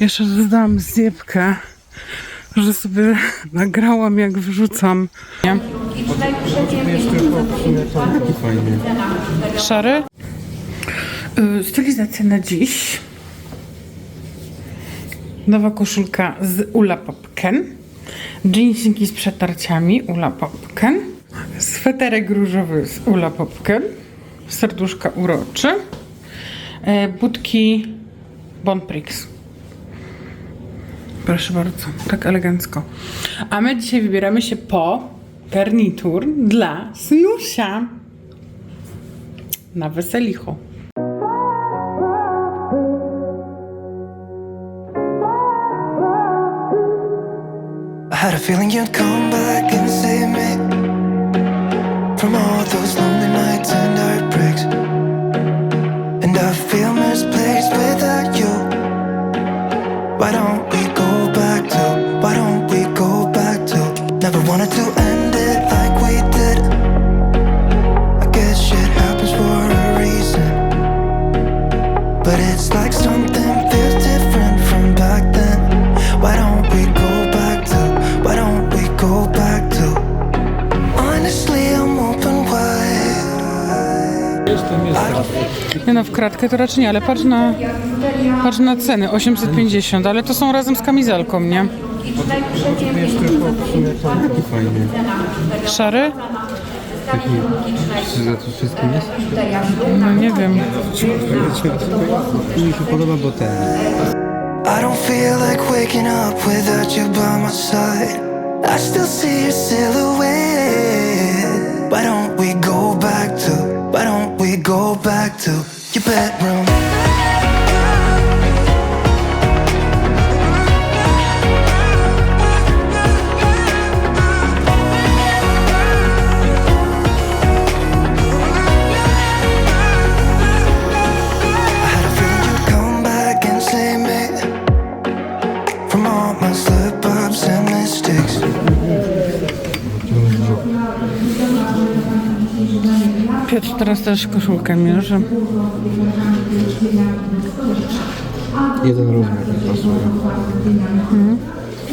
Jeszcze dodałam zjebkę, że sobie nagrałam jak wrzucam. Nie? Szary? Y, Stylizacja na dziś. Nowa koszulka z Ula Popken. Jeansiki z przetarciami Ula Popken. Sweterek różowy z Ula Popken. Serduszka uroczy. E, Budki Bonprix. Proszę bardzo, tak elegancko. A my dzisiaj wybieramy się po garnitur dla Snusia na weselicho. I had a feeling you'd come back and save But it's like something feels different from back then. Why don't we go back to? Why don't we go back to? Honestly, I'm open wide. Jestem, jest Nie no, w kratkę to raczej nie, ale patrz na, patrz na ceny, 850, ale to są razem z kamizelką, nie? Szary? Taki, czy za to wszystkim jest? No nie wiem. Mi się podoba, bo ten. I don't feel like waking up without you by my side. I still see your silhouette. Why don't we go back to? Why don't we go back to your bedroom? Piotr teraz też koszulkę mierzy. Jeden rozmiar mi pasuje.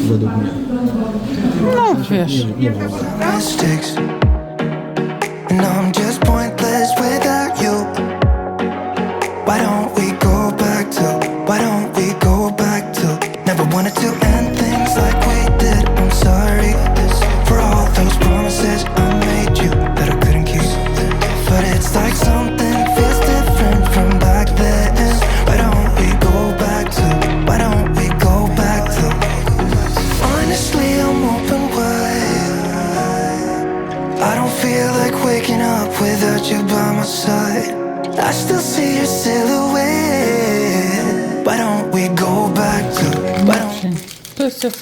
Według mnie. No, wiesz. Nie wiem. mistakes.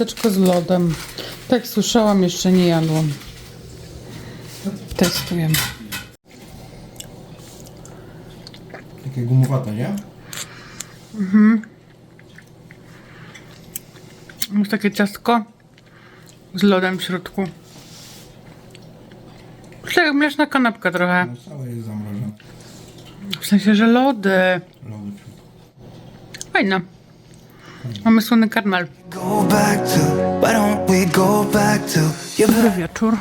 Ciasteczko z lodem. Tak słyszałam, jeszcze nie jadłam. Testujemy. Takie gumowate, nie? Jest takie ciastko z lodem w środku. Tak, mleczna kanapka trochę. No całe jest zamrożone. W sensie, że lody. Lody. Fajne. Mamy słony karmel. Dobry wieczór.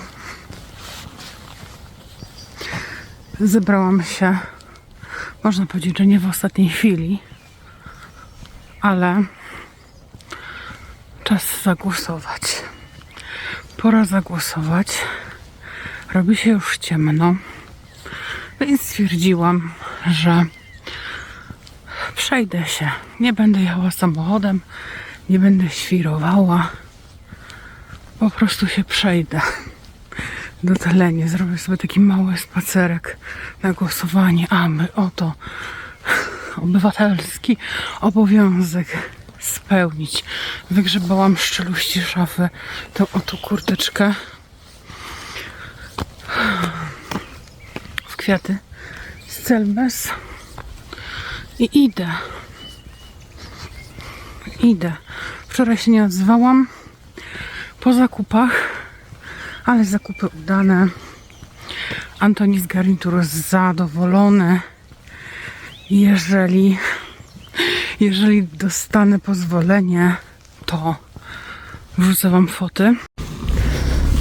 Zebrałam się, można powiedzieć, że nie w ostatniej chwili, ale czas zagłosować. Pora zagłosować. Robi się już ciemno, więc stwierdziłam, że przejdę się. Nie będę jechała samochodem, nie będę świrowała. Po prostu się przejdę. Do Telenie, zrobię sobie taki mały spacerek na głosowanie, a my oto obywatelski obowiązek spełnić. Wygrzebałam z czeluści szafy tą oto kurteczkę w kwiaty. Z Celbes i idę. Idę. Wczoraj się nie odzwałam po zakupach, ale zakupy udane. Antoni z garnituru zadowolony. Jeżeli Jeżeli dostanę pozwolenie, to wrzucę wam foty.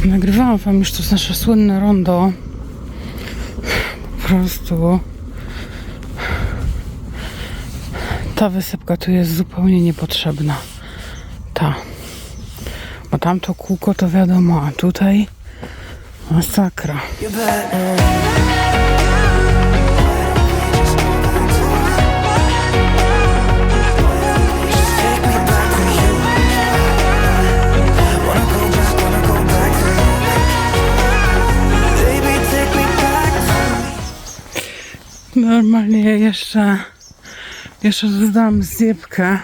Nagrywałam wam już to nasze słynne rondo. Po prostu ta wysypka tu jest zupełnie niepotrzebna. Ta. Bo tamto kółko to wiadomo, a tutaj masakra. Normalnie jeszcze, jeszcze zdałam zjebkę,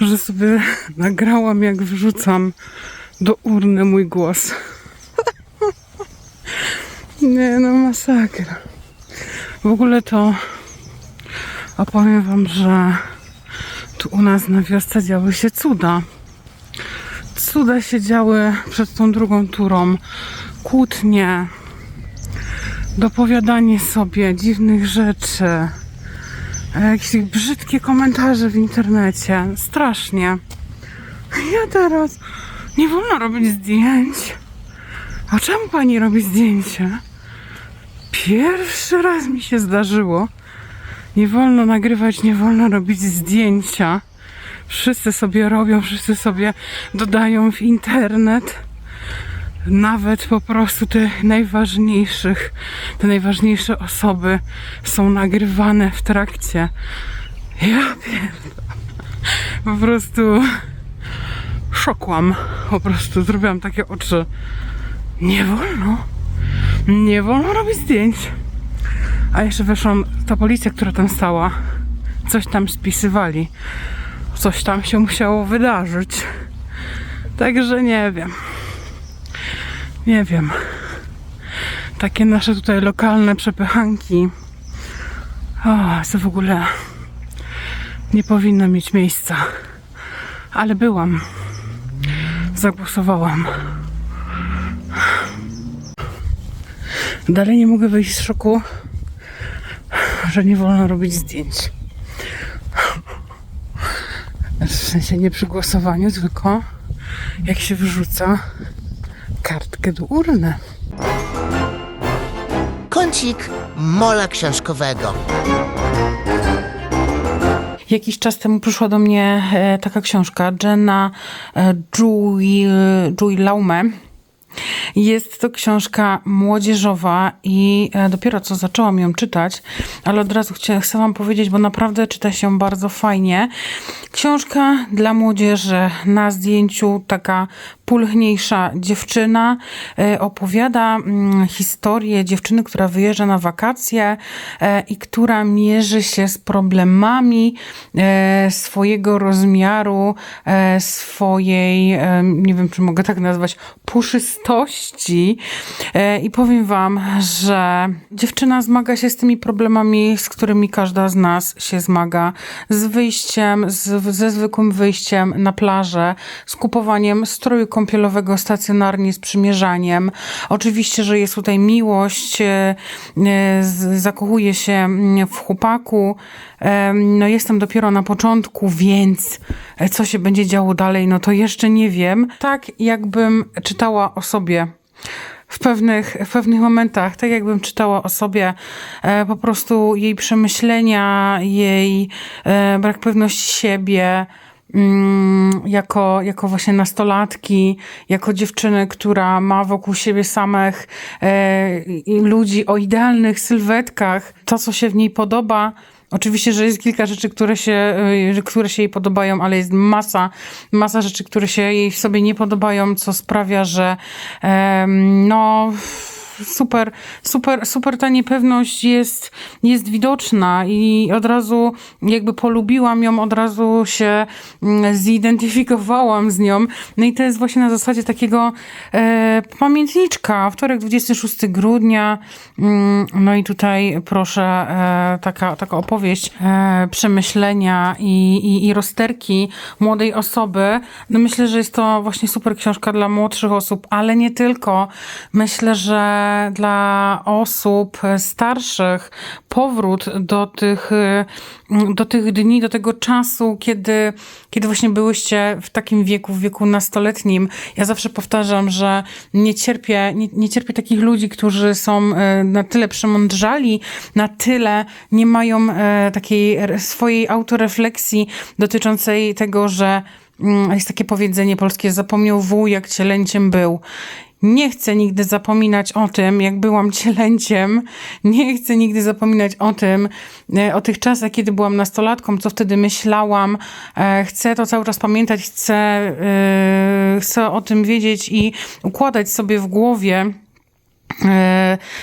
że sobie nagrałam jak wrzucam do urny mój głos. Nie no, masakra. W ogóle to opowiem wam, że tu u nas na wiosce działy się cuda. Cuda się działy przed tą drugą turą. Kłótnie, dopowiadanie sobie dziwnych rzeczy, jakieś brzydkie komentarze w internecie. Strasznie. Ja teraz nie wolno robić zdjęć. A czemu pani robi zdjęcia? Pierwszy raz mi się zdarzyło. Nie wolno nagrywać, nie wolno robić zdjęcia. Wszyscy sobie robią, wszyscy sobie dodają w internet nawet po prostu te najważniejszych, te najważniejsze osoby są nagrywane w trakcie. Ja. Po prostu szokłam. Po prostu zrobiłam takie oczy. Nie wolno. Nie wolno robić zdjęć. A jeszcze weszłam, ta policja, która tam stała, coś tam spisywali. Coś tam się musiało wydarzyć. Także nie wiem. Nie wiem. Takie nasze tutaj lokalne przepychanki. O, to w ogóle nie powinno mieć miejsca. Ale byłam. Zagłosowałam. Dalej nie mogę wyjść z szoku, że nie wolno robić zdjęć. W sensie nie przy głosowaniu, tylko jak się wyrzuca kartkę do urny. Kącik mola książkowego. Jakiś czas temu przyszła do mnie e, taka książka Jenna e, Joy Laume. Jest to książka młodzieżowa i e, dopiero co zaczęłam ją czytać, ale od razu chcę, chcę Wam powiedzieć, bo naprawdę czyta się bardzo fajnie. Książka dla młodzieży na zdjęciu, taka pulchniejsza dziewczyna e, opowiada mm, historię dziewczyny, która wyjeżdża na wakacje e, i która mierzy się z problemami e, swojego rozmiaru, swojej, nie wiem czy mogę tak nazwać, puszystości. I powiem Wam, że dziewczyna zmaga się z tymi problemami, z którymi każda z nas się zmaga. Z wyjściem, z, ze zwykłym wyjściem na plażę, z kupowaniem stroju kąpielowego stacjonarnie z przymierzaniem. Oczywiście, że jest tutaj miłość, e, e, zakochuje się mm, w chłopaku. E, No jestem dopiero na początku, więc co się będzie działo dalej, no to jeszcze nie wiem. Tak jakbym czytała o sobie w pewnych, w pewnych momentach, tak jakbym czytała o sobie e, po prostu jej przemyślenia, jej e, brak pewności siebie, jako, jako właśnie nastolatki, jako dziewczyny, która ma wokół siebie samych e, ludzi o idealnych sylwetkach, to co się w niej podoba. Oczywiście, że jest kilka rzeczy, które się, y, które się jej podobają, ale jest masa, masa rzeczy, które się jej w sobie nie podobają, co sprawia, że em, no super, super, super ta niepewność jest, jest widoczna i od razu jakby polubiłam ją, od razu się mm, zidentyfikowałam z nią. No i to jest właśnie na zasadzie takiego e, pamiętniczka. Wtorek 26 grudnia. Mm, no i tutaj proszę e, taka, taka opowieść e, przemyślenia i, i, i rozterki młodej osoby. No myślę, że jest to właśnie super książka dla młodszych osób, ale nie tylko. Myślę, że dla osób starszych powrót do tych, do tych dni, do tego czasu, kiedy, kiedy właśnie byłyście w takim wieku, w wieku nastoletnim, ja zawsze powtarzam, że nie cierpię, nie, nie cierpię takich ludzi, którzy są y, na tyle przemądrzali, na tyle nie mają e, takiej swojej autorefleksji dotyczącej tego, że mm, jest takie powiedzenie polskie, zapomniał wół jak cielęciem był. Nie chcę nigdy zapominać o tym, jak byłam cielęciem. Nie chcę nigdy zapominać o tym, e, o tych czasach, kiedy byłam nastolatką, co wtedy myślałam. E, Chcę to cały czas pamiętać, chcę, e, chcę o tym wiedzieć i układać sobie w głowie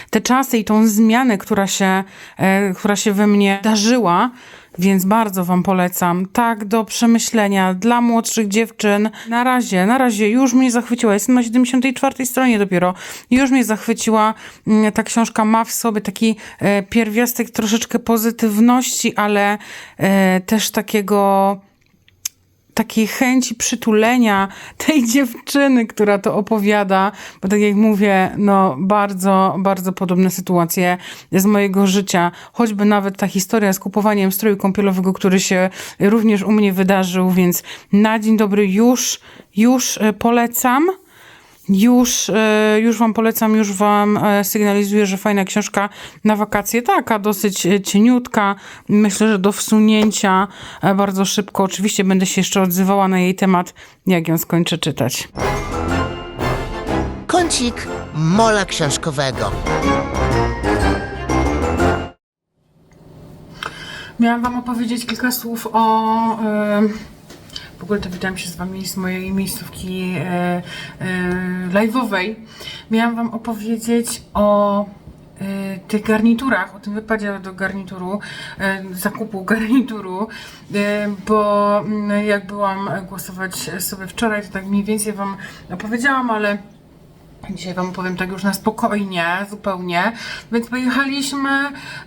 te czasy i tą zmianę, która się, która się we mnie darzyła. Więc bardzo Wam polecam. Tak, do przemyślenia dla młodszych dziewczyn. Na razie, na razie już mnie zachwyciła. Jestem na 74 stronie dopiero. Już mnie zachwyciła. Mm, Ta książka ma w sobie taki e, pierwiastek troszeczkę pozytywności, ale e, też takiego takiej chęci przytulenia tej dziewczyny, która to opowiada, bo tak jak mówię, no bardzo, bardzo podobne sytuacje z mojego życia, choćby nawet ta historia z kupowaniem stroju kąpielowego, który się również u mnie wydarzył, więc na dzień dobry już, już e, polecam. Już, e, już Wam polecam, już Wam e, sygnalizuję, że fajna książka na wakacje, taka dosyć e, cieniutka, myślę, że do wsunięcia bardzo szybko. Oczywiście będę się jeszcze odzywała na jej temat, jak ją skończę czytać. Kącik mola książkowego. Miałam Wam opowiedzieć kilka słów o. W ogóle to witam się z Wami z mojej miejscówki e, e, live'owej. Miałam Wam opowiedzieć o e, tych garniturach, o tym wypadzie do garnituru, e, zakupu garnituru, e, bo mm, jak byłam głosować sobie wczoraj, to tak mniej więcej Wam opowiedziałam, ale Dzisiaj Wam powiem tak już na spokojnie, zupełnie. Więc pojechaliśmy,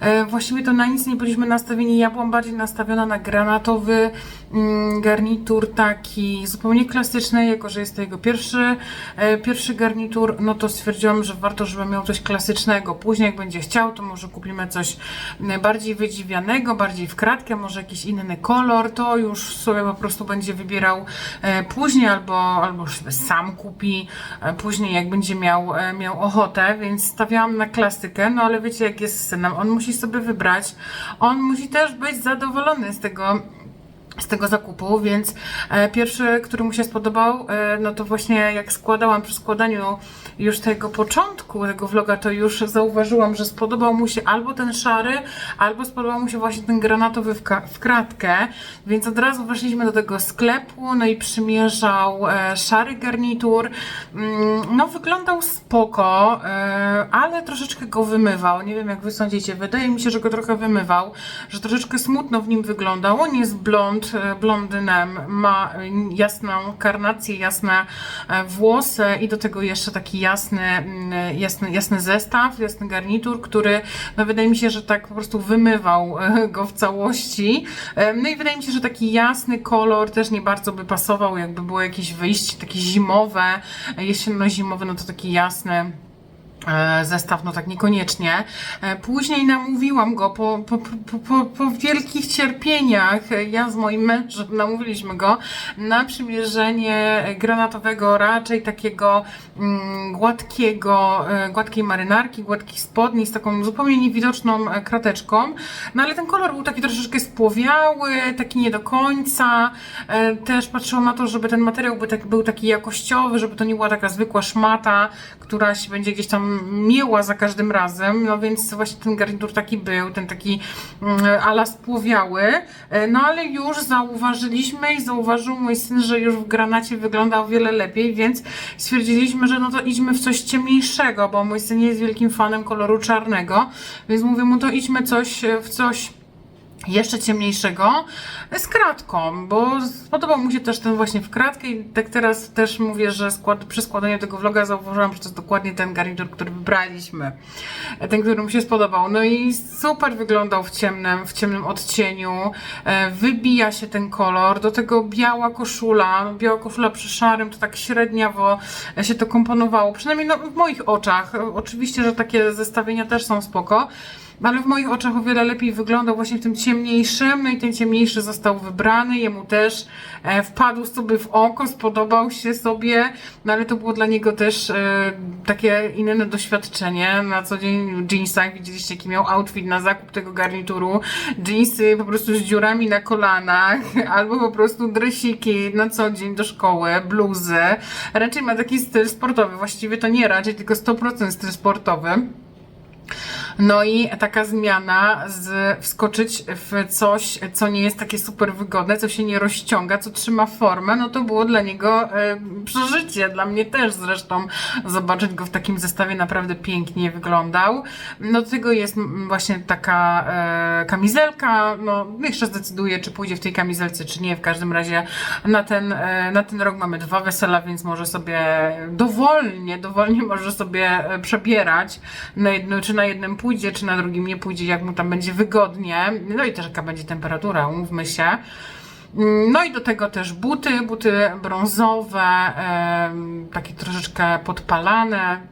e, właściwie to na nic nie byliśmy nastawieni. Ja byłam bardziej nastawiona na granatowy mm, garnitur, taki zupełnie klasyczny, jako że jest to jego pierwszy, e, pierwszy garnitur, no to stwierdziłam, że warto, żeby miał coś klasycznego. Później, jak będzie chciał, to może kupimy coś bardziej wydziwianego, bardziej w kratkę, może jakiś inny kolor. To już sobie po prostu będzie wybierał e, później, albo, albo sam kupi później, jak będzie miał, e, miał ochotę, więc stawiałam na klasykę, no ale wiecie, jak jest z synem, on musi sobie wybrać, on musi też być zadowolony z tego, z tego zakupu, więc e, pierwszy, który mu się spodobał, e, no to właśnie jak składałam przy składaniu już tego początku tego vloga, to już zauważyłam, że spodobał mu się albo ten szary, albo spodobał mu się właśnie ten granatowy w, w kratkę, więc od razu weszliśmy do tego sklepu, no i przymierzał e, szary garnitur, mm, no wyglądał spoko, ale troszeczkę go wymywał, nie wiem jak wy sądzicie, wydaje mi się, że go trochę wymywał, że troszeczkę smutno w nim wyglądał, on jest blond, e, blondynem, ma e, jasną karnację, jasne e, włosy i do tego jeszcze taki jasny, mm, jasny, jasny zestaw, jasny garnitur, który no wydaje mi się, że tak po prostu wymywał go w całości. No i wydaje mi się, że taki jasny kolor też nie bardzo by pasował, jakby było jakieś wyjście takie zimowe, jesienno-zimowe, no to taki jasny zestaw, no tak niekoniecznie. E, Później namówiłam go po, po, po, po, po wielkich cierpieniach, e, ja z moim mężem namówiliśmy go na przymierzenie granatowego, raczej takiego mm, gładkiego, e, gładkiej marynarki, gładkich spodni z taką zupełnie niewidoczną e, krateczką. No ale ten kolor był taki troszeczkę spłowiały, taki nie do końca. E, Też patrzyłam na to, żeby ten materiał był, tak, był taki jakościowy, żeby to nie była taka zwykła szmata, która się będzie gdzieś tam mięła za każdym razem. No więc właśnie ten garnitur taki był, ten taki mm, ala spłowiały. E, No ale już zauważyliśmy i zauważył mój syn, że już w granacie wygląda o wiele lepiej, więc stwierdziliśmy, że no to idźmy w coś ciemniejszego, bo mój syn jest wielkim fanem koloru czarnego, więc mówię mu, to idźmy coś, w coś jeszcze ciemniejszego z kratką, bo spodobał mu się też ten właśnie w kratkę i tak teraz też mówię, że skład, przy składaniu tego vloga zauważyłam, że to jest dokładnie ten garnitur, który wybraliśmy. Ten, który mu się spodobał. No i super wyglądał w ciemnym, w ciemnym odcieniu. E, Wybija się ten kolor. Do tego biała koszula. Biała koszula przy szarym, to tak średniawo się to komponowało. Przynajmniej no, w moich oczach. E, Oczywiście, że takie zestawienia też są spoko. Ale w moich oczach o wiele lepiej wyglądał właśnie w tym ciemniejszym, no i ten ciemniejszy został wybrany, jemu też e, wpadł sobie w oko, spodobał się sobie, no ale to było dla niego też e, takie inne doświadczenie. Na co dzień w jeansach widzieliście jaki miał outfit na zakup tego garnituru, jeansy po prostu z dziurami na kolanach, albo po prostu dresiki na co dzień do szkoły, bluzy. Raczej ma taki styl sportowy, właściwie to nie raczej, tylko 100% styl sportowy. No i taka zmiana z wskoczyć w coś, co nie jest takie super wygodne, co się nie rozciąga, co trzyma formę, no to było dla niego e, przeżycie. Dla mnie też zresztą zobaczyć go w takim zestawie naprawdę pięknie wyglądał. No do tego jest właśnie taka e, kamizelka, no jeszcze zdecyduję, czy pójdzie w tej kamizelce, czy nie. W każdym razie na ten, e, na ten rok mamy dwa wesela, więc może sobie dowolnie, dowolnie może sobie przebierać na jedno, czy na jednym pójdzie, czy na drugim nie pójdzie, jak mu tam będzie wygodnie. No i też jaka będzie temperatura, umówmy się. No i do tego też buty, buty brązowe, takie troszeczkę podpalane.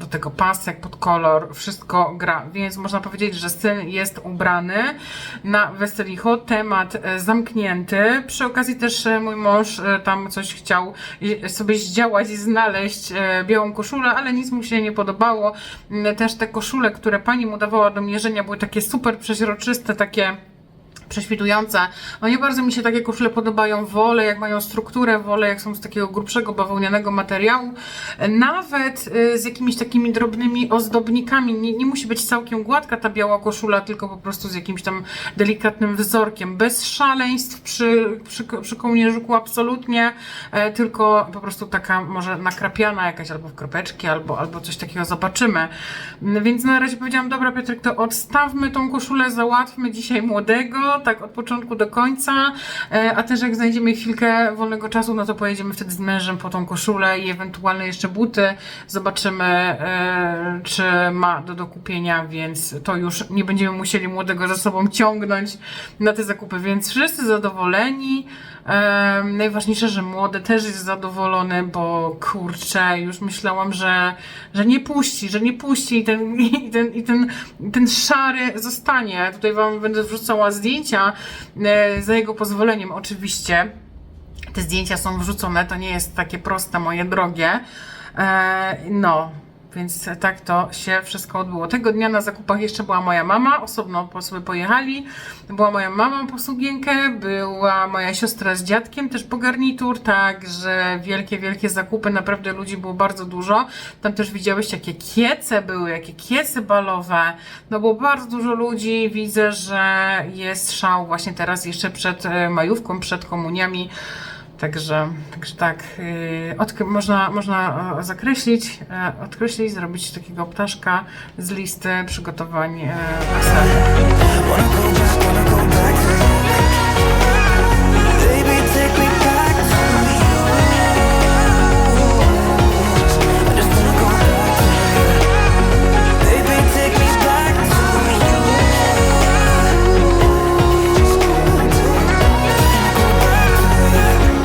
Do tego pasek pod kolor, wszystko gra, więc można powiedzieć, że syn jest ubrany na weselicho, temat e, zamknięty. Przy okazji też e, mój mąż e, tam coś chciał sobie zdziałać i znaleźć białą koszulę, ale nic mu się nie podobało. Mm, Też te koszule, które pani mu dawała do mierzenia były takie super przeźroczyste, takie prześwitujące. No nie bardzo mi się takie koszule podobają, wolę jak mają strukturę, wolę jak są z takiego grubszego bawełnianego materiału, nawet y, z jakimiś takimi drobnymi ozdobnikami. Nie, nie musi być całkiem gładka ta biała koszula, tylko po prostu z jakimś tam delikatnym wzorkiem, bez szaleństw przy, przy, przy kołnierzyku absolutnie, e, tylko po prostu taka może nakrapiana jakaś albo w kropeczki, albo, albo coś takiego zobaczymy. Więc na razie powiedziałam, dobra Piotrek, to odstawmy tą koszulę, załatwmy dzisiaj młodego, tak od początku do końca, e, a też jak znajdziemy chwilkę wolnego czasu, no to pojedziemy wtedy z mężem po tą koszulę i ewentualnie jeszcze buty, zobaczymy e, czy ma do dokupienia, więc to już nie będziemy musieli młodego za sobą ciągnąć na te zakupy, więc wszyscy zadowoleni. E, najważniejsze, że młody też jest zadowolony, bo kurczę, już myślałam, że, że nie puści, że nie puści i ten, i ten, i ten, ten szary zostanie. Tutaj Wam będę wrzucała zdjęcia e, za jego pozwoleniem, oczywiście. Te zdjęcia są wrzucone, to nie jest takie proste, moje drogie. E, no, więc tak to się wszystko odbyło. Tego dnia na zakupach jeszcze była moja mama, osobno po sobie pojechali. Była moja mama po sugienkę, była moja siostra z dziadkiem też po garnitur, także wielkie, wielkie zakupy, naprawdę ludzi było bardzo dużo. Tam też widziałeś jakie kiece były, jakie kiece balowe. No było bardzo dużo ludzi, widzę, że jest szał właśnie teraz jeszcze przed e, majówką, przed komuniami. Także, także tak, odk- można, można e, zakreślić, e, odkreślić, zrobić takiego ptaszka z listy przygotowań e,